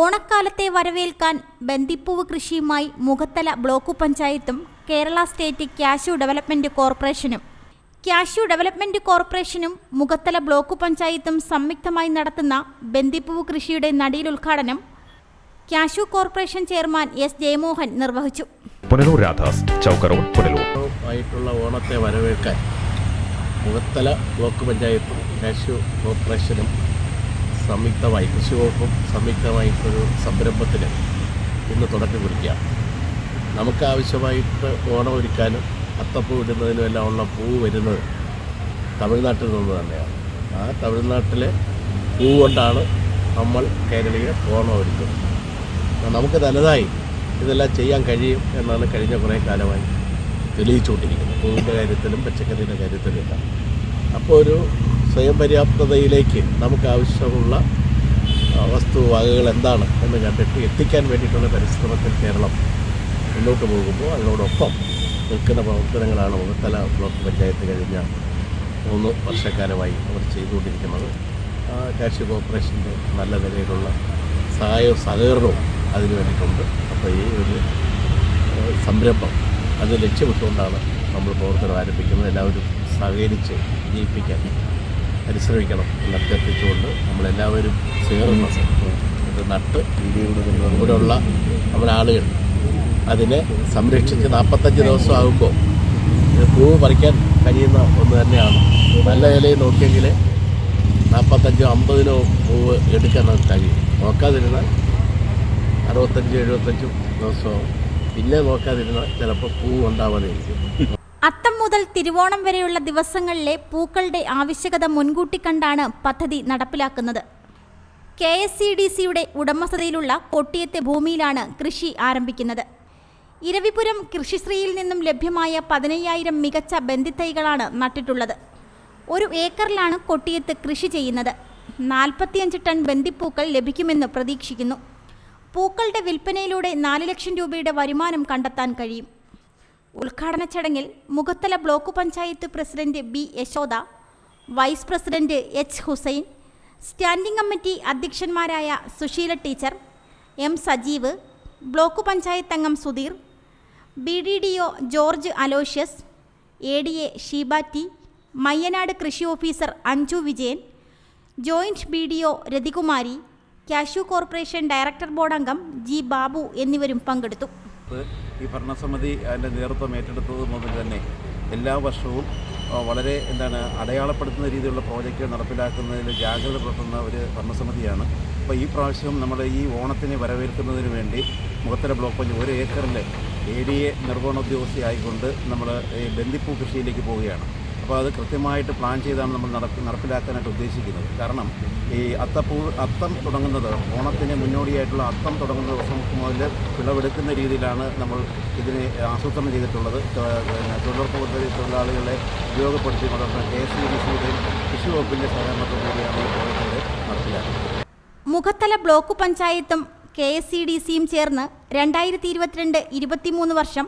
ഓണക്കാലത്തെ വരവേൽക്കാൻ ബന്ദിപ്പൂവ് കൃഷിയുമായി മുഖത്തല ബ്ലോക്ക് പഞ്ചായത്തും കേരള സ്റ്റേറ്റ് ക്യാഷ്യൂ ഡെവലപ്മെന്റ് കോർപ്പറേഷനും. ക്യാഷ്യൂ ഡെവലപ്മെന്റ് കോർപ്പറേഷനും മുഖത്തല ബ്ലോക്ക് പഞ്ചായത്തും സംയുക്തമായി നടത്തുന്ന ബന്ദിപ്പൂവ് കൃഷിയുടെ നടീൽ ഉദ്ഘാടനം cashew corporation chairman S Jayamohan നിർവഹിച്ചു. പുനലൂർ രാധാസ് ചൗക്ക റോഡ് പുനലൂർ. ആയിട്ടുള്ള ഓണത്തെ വരവേൽക്കാൻ മുഖത്തല ബ്ലോക്ക് പഞ്ചായത്തും കാഷ്യൂ കോർപ്പറേഷനും സംയുക്തമായി കൃഷി വകുപ്പും സംയുക്തമായിട്ടൊരു സംരംഭത്തിന് ഇന്ന് തുടക്കം കുറിക്കുക. നമുക്ക് ആവശ്യമായിട്ട് ഓണം ഒരുക്കാനും അത്തപ്പൂ ഇടുന്നതിനും എല്ലാം ഉള്ള പൂ വരുന്നത് തമിഴ്നാട്ടിൽ നിന്ന് തന്നെയാണ്. ആ തമിഴ്നാട്ടിലെ പൂ കൊണ്ടാണ് നമ്മൾ കേരളീയ ഓണം ഒരുക്കുന്നത്. നമുക്ക് തനതായി ഇതെല്ലാം ചെയ്യാൻ കഴിയും എന്നാണ് കഴിഞ്ഞ കുറേ കാലമായി തെളിയിച്ചുകൊണ്ടിരിക്കുന്നത്. പൂവിന്റെ കാര്യത്തിലും പച്ചക്കറിയുടെ കാര്യത്തിലും എല്ലാം. അപ്പോൾ ഒരു സ്വയം പര്യാപ്തതയിലേക്ക് നമുക്ക് ആവശ്യമുള്ള വസ്തുവകകൾ എന്താണ് എന്ന് കണ്ടിട്ട് എത്തിക്കാൻ വേണ്ടിയിട്ടുള്ള പരിശ്രമത്തിൽ കേരളം മുന്നോട്ട് പോകുമ്പോൾ അതിനോടൊപ്പം നിൽക്കുന്ന പ്രവർത്തനങ്ങളാണ് മുഖത്തല ബ്ലോക്ക് പഞ്ചായത്ത് കഴിഞ്ഞ മൂന്ന് വർഷക്കാലമായി അവർ ചെയ്തുകൊണ്ടിരിക്കുന്നത്. കാർഷിക കോർപ്പറേഷന്റെ നല്ല നിലയിലുള്ള സഹായവും സഹകരണവും അതിന് വേണ്ടിയിട്ടുണ്ട്. അപ്പോൾ ഈ ഒരു സംരംഭം അത് ലക്ഷ്യമിട്ടുകൊണ്ടാണ് നമ്മൾ പ്രവർത്തനം ആരംഭിക്കുന്നത്. എല്ലാവരും സഹകരിച്ച് വിജയിപ്പിക്കാൻ പരിശ്രമിക്കണം എന്നഭ്യർത്ഥിച്ചുകൊണ്ട് നമ്മളെല്ലാവരും ചേർന്ന് ഇത് നട്ട് ഇവിടെയുള്ള നമ്മുടെ ആളുകൾ അതിനെ സംരക്ഷിച്ച് നാൽപ്പത്തഞ്ച് ദിവസം ആകുമ്പോൾ പൂവ് പറിക്കാൻ കഴിയുന്ന ഒന്ന് തന്നെയാണ്. നല്ല ഇലയിൽ നോക്കിയെങ്കിൽ നാൽപ്പത്തഞ്ചോ അമ്പതിനോ പൂവ് എടുക്കാൻ കഴിയും. നോക്കാതിരുന്നാൽ അറുപത്തഞ്ച് എഴുപത്തഞ്ചും ദിവസവും പിന്നെ നോക്കാതിരുന്നാൽ ചിലപ്പോൾ പൂവ് ഉണ്ടാവാതെ ഇരിക്കും തിരുവോണം വരെയുള്ള ദിവസങ്ങളിലെ പൂക്കളുടെ ആവശ്യകത മുൻകൂട്ടി കണ്ടാണ് പദ്ധതി നടപ്പിലാക്കുന്നത്. കെ എസ് സി ഡി സിയുടെ ഉടമസ്ഥതയിലുള്ള കൊട്ടിയത്തെ ഭൂമിയിലാണ് കൃഷി ആരംഭിക്കുന്നത്. ഇരവിപുരം കൃഷിശ്രീയിൽ നിന്നും ലഭ്യമായ പതിനയ്യായിരം മികച്ച ബന്ധിത്തൈകളാണ് നട്ടിട്ടുള്ളത്. ഒരു ഏക്കറിലാണ് കൊട്ടിയത്ത് കൃഷി ചെയ്യുന്നത്. നാൽപ്പത്തിയഞ്ച് ടൺ ബന്ദിപ്പൂക്കൾ ലഭിക്കുമെന്ന് പ്രതീക്ഷിക്കുന്നു. പൂക്കളുടെ വിൽപ്പനയിലൂടെ നാല് ലക്ഷം രൂപയുടെ വരുമാനം കണ്ടെത്താൻ കഴിയും. ഉദ്ഘാടന ചടങ്ങിൽ Mukhathala block panchayat president B Yashoda vice president H Hussain standing committee അധ്യക്ഷന്മാരായ Susheela teacher M Sajeev block panchayat അംഗം Sudheer B D D O George Aloysius A D A Sheeba T Mayyanad കൃഷി officer Anju Vijayan joint B D O Rathikumari cashew corporation director board അംഗം G Babu എന്നിവരും പങ്കെടുത്തു. ഈ ഭരണസമിതി അതിന്റെ നേതൃത്വം ഏറ്റെടുത്തത് മുതൽ തന്നെ എല്ലാ വർഷവും വളരെ എന്താണ് അടയാളപ്പെടുത്തുന്ന രീതിയിലുള്ള പ്രോജക്റ്റുകൾ നടപ്പിലാക്കുന്നതിൽ ജാഗ്രത പുലർത്തുന്ന ഒരു ഭരണസമിതിയാണ്. അപ്പോൾ ഈ പ്രാവശ്യം നമ്മൾ ഈ ഓണത്തിനെ വരവേൽക്കുന്നതിന് വേണ്ടി മുഖത്തര ബ്ലോക്ക് പഞ്ച് ഒരു ഏക്കറിൽ എ ഡി എ നിർവഹണ ഉദ്യോഗസ്ഥയായിക്കൊണ്ട് നമ്മൾ ബന്ദിപ്പൂ കൃഷിയിലേക്ക് പോവുകയാണ്. അപ്പോൾ അത് കൃത്യമായിട്ട് പ്ലാൻ ചെയ്താണ് നമ്മൾ നടപ്പി നടപ്പിലാക്കാനായിട്ട് ഉദ്ദേശിക്കുന്നത്. കാരണം ഈ അത്തപ്പൂ അത്തം തുടങ്ങുന്നത് ഓണത്തിന് മുന്നോടിയായിട്ടുള്ള അത്തം തുടങ്ങുന്ന ദിവസം മുതൽ വിളവെടുക്കുന്ന രീതിയിലാണ് നമ്മൾ ഇതിനെ ആസൂത്രണം ചെയ്തിട്ടുള്ളത്. തൊഴിലുറപ്പ് പദ്ധതി തൊഴിലാളികളെ ഉപയോഗപ്പെടുത്തി ഉപയോഗപ്പെടുത്തിക്കൊണ്ട് കെ എസ് ഇ ഡി സിയുടെയും കൃഷി വകുപ്പിന്റെ സഹകരണത്തോടുകൂടിയാണ് ഈ പ്രോജക്റ്റുകൾ നടപ്പിലാക്കുന്നത്. മുഖത്തല ബ്ലോക്ക് പഞ്ചായത്തും കെ എസ് സി ഡി സിയും ചേർന്ന് രണ്ടായിരത്തി ഇരുപത്തിരണ്ട് ഇരുപത്തിമൂന്ന് വർഷം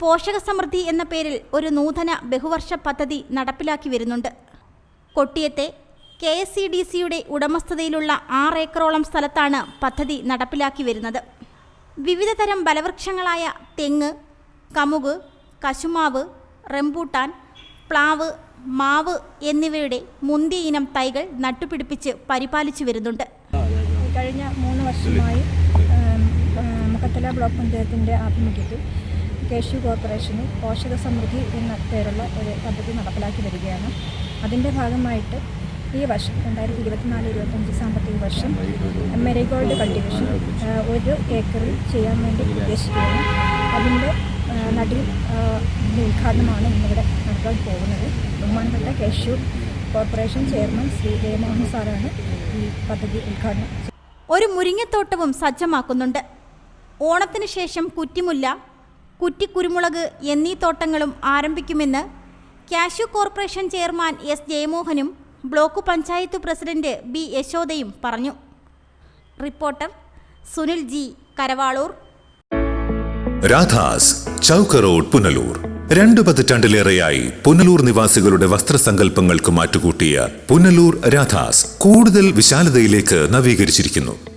പോഷക സമൃദ്ധി എന്ന പേരിൽ ഒരു നൂതന ബഹുവർഷ പദ്ധതി നടപ്പിലാക്കി വരുന്നുണ്ട്. കൊട്ടിയത്തെ കെ എസ് സി ഡി സിയുടെ ഉടമസ്ഥതയിലുള്ള ആറ് ഏക്കറോളം സ്ഥലത്താണ് പദ്ധതി നടപ്പിലാക്കി വരുന്നത്. വിവിധ തരം ബലവൃക്ഷങ്ങളായ തെങ്ങ് കമുക് കശുമാവ് റംബൂട്ടാൻ പ്ലാവ് മാവ് എന്നിവയുടെ മുന്തിയ ഇനം തൈകൾ നട്ടുപിടിപ്പിച്ച് പരിപാലിച്ചു വരുന്നുണ്ട്. കഴിഞ്ഞ മൂന്ന് വർഷമായി മുഖത്തല ബ്ലോക്ക് പഞ്ചായത്തിന്റെ ആഭിമുഖ്യത്തിൽ കേശു കോർപ്പറേഷന് പോഷക സമൃദ്ധി എന്ന പേരുള്ള ഒരു പദ്ധതി നടപ്പിലാക്കി വരികയാണ്. അതിന്റെ ഭാഗമായിട്ട് ഈ വർഷം രണ്ടായിരത്തി ഇരുപത്തിനാല് ഇരുപത്തഞ്ച് സാമ്പത്തിക വർഷം മെരിഗോൾഡ് കൾട്ടിവേഷൻ ഒരു ഏക്കറിൽ ചെയ്യാൻ വേണ്ടി ഉദ്ദേശിക്കുകയാണ് അതിന്റെ നടി ഉദ്ഘാടനമാണ് ഇന്നിവിടെ നടത്താൻ പോകുന്നത്. ബഹുമാനപ്പെട്ട cashew corporation chairman Shri Jayamohan സാറാണ് ഈ പദ്ധതി ഉദ്ഘാടനം ഒരു മുരിങ്ങത്തോട്ടവും സജ്ജമാക്കുന്നുണ്ട്. ഓണത്തിന് ശേഷം കുറ്റിമുല്ല കുറ്റിക്കുരുമുളക് എന്നീ തോട്ടങ്ങളും ആരംഭിക്കുമെന്ന് കാഷ്യു കോർപ്പറേഷൻ ചെയർമാൻ എസ് ജയമോഹനും ബ്ലോക്ക് പഞ്ചായത്ത് പ്രസിഡന്റ് ബി യശോദയും പറഞ്ഞു. Reporter Sunil G Karavalur. Radhas chowk road Punalur. രണ്ടു പതിറ്റാണ്ടിലേറെയായി പുനലൂർ നിവാസികളുടെ വസ്ത്രസങ്കല്പങ്ങൾക്ക് മാറ്റുകൂട്ടിയ പുനലൂർ രാധാസ് കൂടുതൽ വിശാലതയിലേക്ക് നവീകരിച്ചിരിക്കുന്നു.